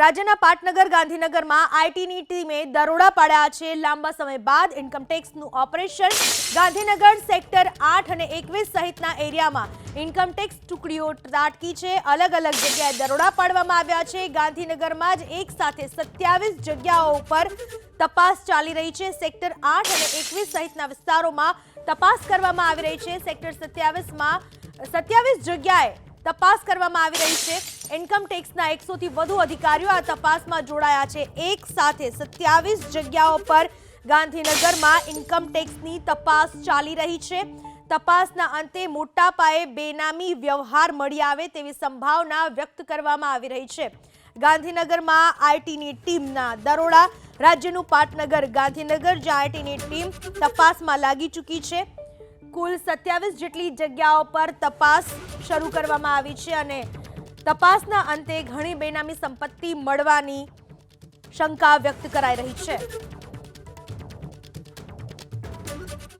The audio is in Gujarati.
રાજ્યના પાટનગર ગાંધીનગરમાં આઈટીની ટીમે દરોડા પાડ્યા છે. લાંબા સમય બાદ ઇન્કમટેક્સનું ઓપરેશન ગાંધીનગર સેક્ટર આઠ અને એકવીસ સહિતના એરિયામાં ઇન્કમટેક્સ ટુકડીઓ ત્રાટકી છે. અલગ અલગ જગ્યાએ દરોડા પાડવામાં આવ્યા છે. ગાંધીનગરમાં જ એક સાથે સત્યાવીસ જગ્યાઓ ઉપર તપાસ ચાલી રહી છે. સેક્ટર આઠ અને એકવીસ સહિતના વિસ્તારોમાં તપાસ કરવામાં આવી રહી છે. સેક્ટર સત્યાવીસમાં સત્યાવીસ જગ્યાએ તપાસ કરવામાં આવી રહી છે. ઇન્કમ ટેક્સના એકસોથી વધુ અધિકારીઓ આ તપાસમાં જોડાયા છે. એક સાથે સત્યાવીસ જગ્યાઓ પર ગાંધીનગરમાં ઇન્કમ ટેક્સની તપાસ ચાલી રહી છે. તપાસના અંતે મોટા પાયે બેનામી વ્યવહાર મળી આવે તેવી સંભાવના વ્યક્ત કરવામાં આવી રહી છે. ગાંધીનગરમાં આઈટીની ટીમના દરોડા, રાજ્યનું પાટનગર, ગાંધીનગર જ્યાં આઈટીની ટીમ તપાસમાં લાગી ચૂકી છે. કુલ સત્યાવીસ જેટલી જગ્યાઓ પર તપાસ શરૂ કરવામાં આવી છે અને તપાસના અંતે ઘણી બેનામી સંપત્તિ મળવાની શંકા વ્યક્ત કરાઈ રહી છે.